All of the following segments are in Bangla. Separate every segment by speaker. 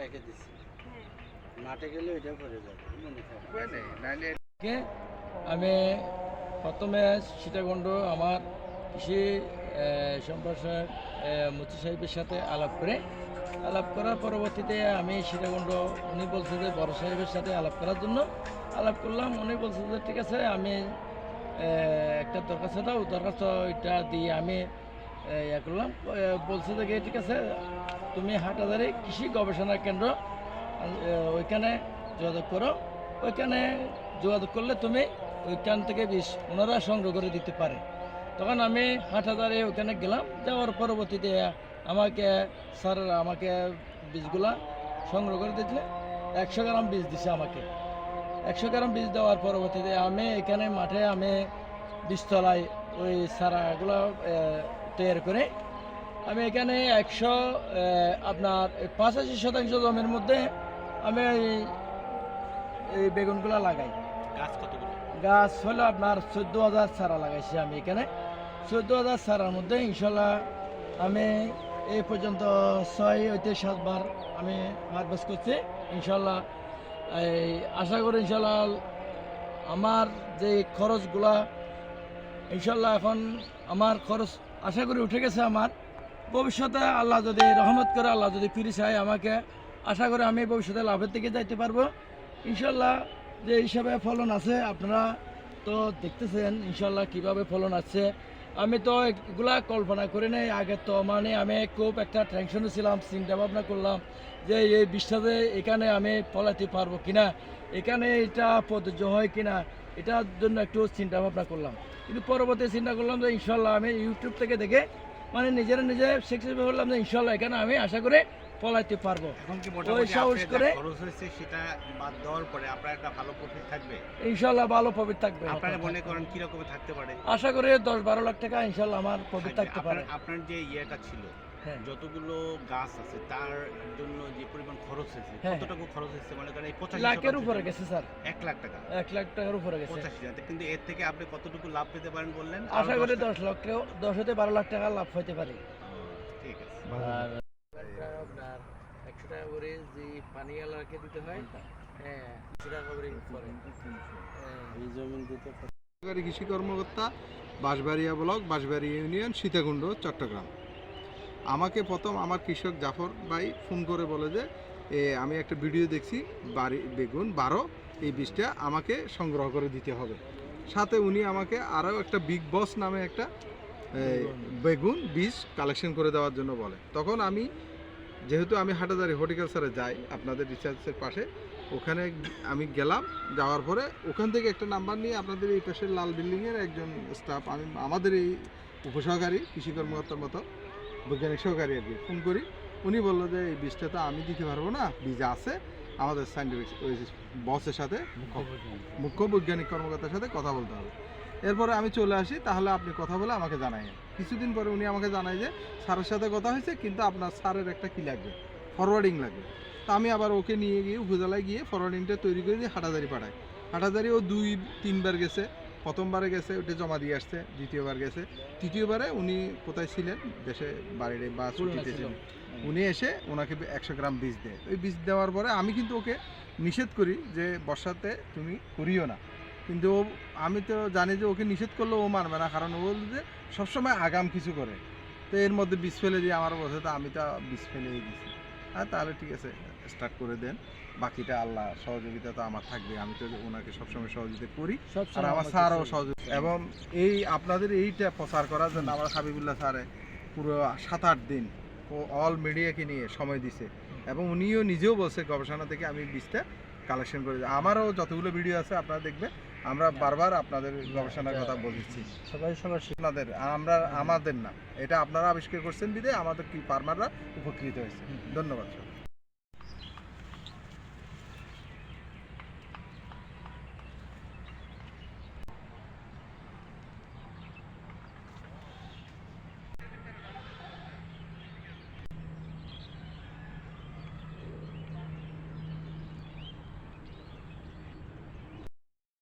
Speaker 1: রেখে দিচ্ছি
Speaker 2: হ্যাঁ।
Speaker 1: মাঠে গেলে ওইটা পড়ে যাবে মনে থাকে
Speaker 3: আমি প্রথমে সীতাকুণ্ড আমার কৃষি সম্প্রসার সম্প্রসারক মুচি সাহেবের সাথে আলাপ করে। আলাপ করার পরবর্তীতে আমি সীতাকুণ্ড উনি বলছে যে বড় সাহেবের সাথে আলাপ করার জন্য আলাপ করলাম। উনি বলছে যে ঠিক আছে আমি একটা দরখাস্ত দাও। দরখাস্ত এটা দিয়ে আমি ইয়ে করলাম। বলছে যে ঠিক আছে তুমি হাটাদারি কৃষি গবেষণা কেন্দ্র ওইখানে যোগাযোগ করো। ওইখানে যোগাযোগ করলে তুমি ওইখান থেকে বিষ ওনারা সংগ্রহ করে দিতে পারে। তখন আমি হাটহাজারে ওখানে গেলাম, যাওয়ার পরবর্তীতে আমাকে স্যার আমাকে বীজগুলা সংগ্রহ করে দিয়েছিল। একশো গ্রাম বীজ দিছে আমাকে। একশো গ্রাম বীজ দেওয়ার পরবর্তীতে আমি এখানে মাঠে আমি বীজতলায় ওই সারাগুলো তৈরি করে আমি এখানে একশো আপনার পঁচাশি শতাংশ জমির মধ্যে আমি এই- বেগুনগুলো লাগাই।
Speaker 4: গাছ কতগুলো?
Speaker 3: গাছ হলো আপনার চোদ্দ হাজার চারা লাগাইছি আমি এখানে। চোদ্দ হাজার চারার মধ্যে ইনশাল্লাহ আমি এই পর্যন্ত ছয় হইতে সাতবার আমি হারভেস্ট করছি। ইনশাল্লাহ এই আশা করি ইনশাল্লাহ আমার যে খরচগুলা ইনশাল্লাহ এখন আমার খরচ আশা করি উঠে গেছে আমার। ভবিষ্যতে আল্লাহ যদি রহমত করে, আল্লাহ যদি ফিরে চায় আমাকে, আশা করে আমি ভবিষ্যতে লাভের দিকে যাইতে পারব। ইনশাল্লাহ যে হিসাবে ফলন আছে, আপনারা তো দেখতেছেন ইনশাল্লাহ কীভাবে ফলন আছে। আমি তো এগুলা কল্পনা করি নাই। আগে তো মানে আমি খুব একটা টেনশনে ছিলাম, চিন্তা ভাবনা করলাম যে এই বিষটাতে এখানে আমি ফলাতে পারব কিনা, এখানে এটা প্রযোজ্য হয় কিনা, এটার জন্য একটু চিন্তা ভাবনা করলাম। কিন্তু পরবর্তী চিন্তা করলাম যে ইনশাল্লাহ আমি ইউটিউব থেকে দেখে মানে নিজের নিজে সাকসেসফুল হলাম যে ইনশাল্লাহ এখানে আমি আশা করে পলাইতে পারব।
Speaker 4: এখন
Speaker 3: ওই সাহস করে-
Speaker 4: যা খরচ হয়েছে সেটা বাদ দেওয়ার পরে আপনার একটা ভালো প্রফিট থাকবে?
Speaker 3: ইনশাল্লাহ ভালো প্রফিট থাকবে।
Speaker 4: আপনারা মনে করেন কি রকম থাকতে পারে?
Speaker 3: আশা করি দশ বারো লাখ টাকা ইনশাল্লাহ আমার প্রফিট থাকতে পারে।
Speaker 4: আপনার- যে ইয়েটা ছিল যতগুলো গাছ আছে তার জন্য যে পরিমাণ খরচ হয়েছে
Speaker 3: হ্যাঁ।
Speaker 4: কতটুকু খরচ হয়েছে? মনে করেন এই পঁচাশি
Speaker 3: লাখের উপরে গেছে স্যার।
Speaker 4: এক লাখ টাকা।
Speaker 3: এক লাখ টাকার উপরে গেছে।
Speaker 4: পঁচাশি হাজার কিন্তু এর থেকে আপনি কতটুকু লাভ পেতে পারেন বললেন?
Speaker 3: আশা করি দশ লক্ষ দশ হতে বারো লাখ টাকা লাভ হইতে পারে।
Speaker 4: ঠিক আছে।
Speaker 3: আর আপনার একশো টাকা করে যে পানি এলাকে দিতে হয় হ্যাঁ
Speaker 1: এই দিতে
Speaker 5: সরকারি কৃষি কর্মকর্তা বাঁশবাড়িয়া ব্লক বাঁশবাড়িয়া ইউনিয়ন সীতাকুণ্ড চট্টগ্রাম। আমাকে প্রথম আমার কৃষক জাফর ভাই ফোন করে বলে যে আমি একটা ভিডিও দেখছি, বাড়ি, বেগুন বারো, এই বীজটা আমাকে সংগ্রহ করে দিতে হবে। সাথে উনি আমাকে আরও একটা বিগ বস নামে একটা বেগুন বীজ কালেকশন করে দেওয়ার জন্য বলে। তখন আমি, যেহেতু আমি হাটাদারি হর্টিকালচারে যাই, আপনাদের রিসার্চের পাশে, ওখানে আমি গেলাম, যাওয়ার পরে ওখান থেকে একটা নাম্বার নিয়ে আপনাদের এই পাশের লাল বিল্ডিংয়ের একজন স্টাফ আমি, আমাদের এই উপসহকারী কৃষি কর্মকর্তার মতো বৈজ্ঞানিক সহকারী আর কি। ফোন করি। উনি বলল যে, এই বীজটা তো আমি দিতে পারব না। বীজ আছে। আমাদের সাইন্টিফিক বসের সাথে মুখ্য বৈজ্ঞানিক কর্মকর্তার সাথে কথা বলতে হবে। এরপরে আমি চলে আসি। তাহলে আপনি কথা বলে আমাকে জানাইন কিছুদিন পরে উনি আমাকে জানায় যে, স্যারের সাথে কথা হয়েছে, কিন্তু আপনার স্যারের একটা কী লাগবে? ফরওয়ার্ডিং লাগবে। তা আমি আবার ওকে নিয়ে গিয়ে উপজেলায় গিয়ে ফরওয়ার্ডিংটা তৈরি করে দিয়ে হাটাদারি পাঠাই। হাটাদারি ও দুই তিনবার গেছে। প্রথমবারে গেছে ওটা জমা দিয়ে আসছে দ্বিতীয়বার গেছে। তৃতীয়বারে উনি কোথায় ছিলেন? দেশে বাড়িতে বা ছুটিতে ছিলেন। উনি এসে ওনাকে একশো গ্রাম বীজ দেয়। ওই বীজ দেওয়ার পরে আমি কিন্তু ওকে নিষেধ করি যে বর্ষাতে তুমি করিও না। কিন্তু ও আমি তো জানি যে ওকে নিষেধ করলেও ও মানবে না কারণ ও বলছে যে সবসময় আগাম কিছু করে। তো এর মধ্যে বীজ ফেলে দিয়ে আমার বসে তো আমি তো বীজ ফেলেই দিছি। হ্যাঁ তাহলে ঠিক আছে স্টার্ট করে দেন। বাকিটা আল্লাহ সহযোগিতা তো আমার থাকবে। আমি তো ওনাকে সবসময় সহযোগিতা করি। আর আমার স্যারও সহযোগিতা এবং এই আপনাদের এইটা প্রচার করার জন্য আমার হাবিবুল্লাহ স্যারে পুরো সাত আট দিন ও অল মিডিয়াকে নিয়ে সময় দিছে। এবং উনিও নিজেও বলছে গবেষণা থেকে আমি বীজটা কালেকশন করে আমারও যতগুলো ভিডিও আছে আপনারা দেখবেন আমরা বারবার আপনাদের গবেষণার কথা বলছি। আপনাদের আমরা আমাদের না। এটা আপনারা আবিষ্কার করছেন বিদে আমাদের কি ফার্মাররা উপকৃত হয়েছে। ধন্যবাদ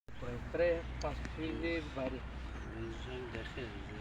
Speaker 5: স্যার
Speaker 3: প্রায় পাঁচ কেজির বাইরে
Speaker 1: দেখে যে